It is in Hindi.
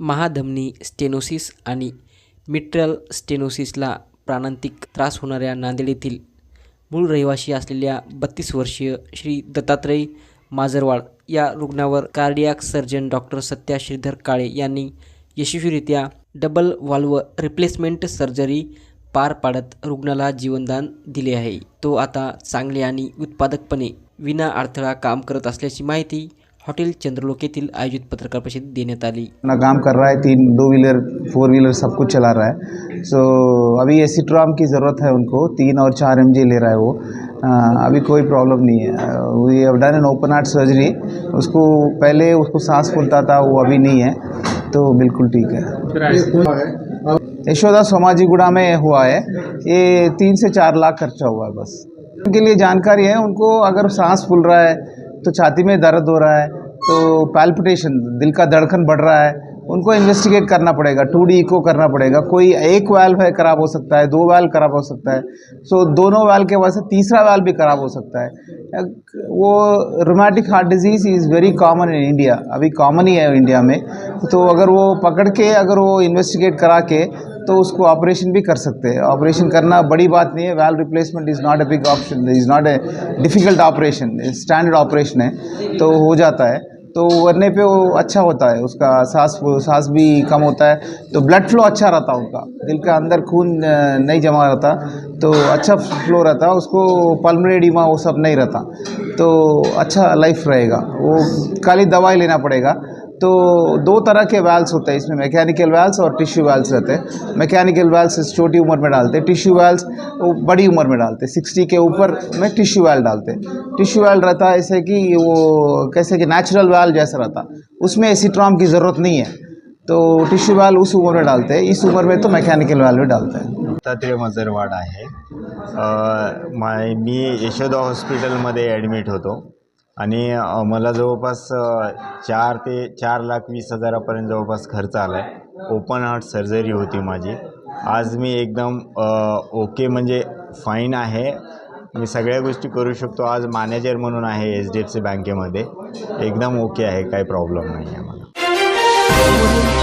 महाधमनी स्टेनोसिस आणि मिट्रल स्टेनोसिसला प्राणांतिक त्रास होणाऱ्या नांदेड येथील मूळ रहिवासी असलेल्या बत्तीस वर्षीय श्री दत्तात्रय माजरवाड या रुग्णावर cardiac surgeon doctor Satya Shridhar Kale यांनी यशस्वीरित्या डबल व्हॉल्व रिप्लेसमेंट सर्जरी पार पाडत रुग्णाला जीवनदान दिले आहे. तो आता चांगले आणि उत्पादकपणे विना अडथळा काम करत असल्याची माहिती हॉटेल चंद्रलोक आयोजित पत्रकार परिषद आली. अपना काम कर रहा है तीन दो व्हीलर फोर व्हीलर सब कुछ चला रहा है। सो अभी ए एसिट्राम की ज़रूरत है उनको तीन और चार एम ले रहा है वो। अ, अभी कोई प्रॉब्लम नहीं है। We have done an open heart surgery उसको पहले उसको सांस फूलता था वो अभी नहीं है। तो बिल्कुल ठीक है। यशोदा सोमाजीगुड़ा में हुआ है। ये तीन से चार लाख खर्चा हुआ है बस। उनके लिए जानकारी है उनको अगर सांस फूल रहा है तो छाती में दर्द हो रहा है तो पैल्पिटेशन दिल का धड़कन बढ़ रहा है, उनको इन्वेस्टिगेट करना पड़ेगा टू डी इको करना पड़ेगा। कोई एक वाल्व है, खराब हो सकता है, दो वाल्व खराब हो सकता है। सो दोनों वाल्व के वजह से तीसरा वाल्व भी खराब हो सकता है। वो rheumatic heart disease is very common in India अभी कॉमन ही है इंडिया में। तो अगर वो पकड़ के, अगर वो इन्वेस्टिगेट करा के तो उसको ऑपरेशन भी कर सकते हैं। ऑपरेशन करना बड़ी बात नहीं है। Valve replacement is not a big option is not a difficult operation standard operation है। तो हो जाता है। तो वरने पे वो अच्छा होता है। उसका सांस सांस भी कम होता है। तो ब्लड फ्लो अच्छा रहता उनका। दिल का अंदर खून नहीं जमा रहता। तो अच्छा फ्लो रहता। उसको पल्मोनरी एडिमा वो सब नहीं रहता। तो अच्छा लाइफ रहेगा। वो खाली दवाई लेना पड़ेगा। तो दो तरह के वैल्स होते हैं इसमें मैकेनिकल वैल्स और टिश्यू वैल्स रहते हैं। मैकेनिकल वैल्स छोटी उम्र में डालते हैं टिश्यू वैल्स वो बड़ी उम्र में डालते हैं। सिक्सटी के ऊपर में टिश्यू वैल डालते हैं। टिश्यू वैल रहता है ऐसे कि वो कैसे कि नेचुरल वैल जैसा रहता उसमें एसिट्रॉम की ज़रूरत नहीं है। तो टिश्यू वैल उस उम्र में डालते हैं, इस उम्र में तो मैकेनिकल वैल में डालते हैं। दत्तात्रय मजरवाड आहे। मी यशोदा हॉस्पिटलमध्ये ॲडमिट होतो. आणि मला जवळपास चार ते चार लाख वीस हजारापर्यंत जवळपास खर्च आला आहे ओपन हार्ट सर्जरी होती माझी. आज मी एकदम ओके म्हणजे फाईन आहे. मी सगळ्या गोष्टी करू शकतो. आज मॅनेजर म्हणून आहे एच डी एफ सी बँकेमध्ये. एकदम ओके आहे. काही प्रॉब्लेम नाही आहे मला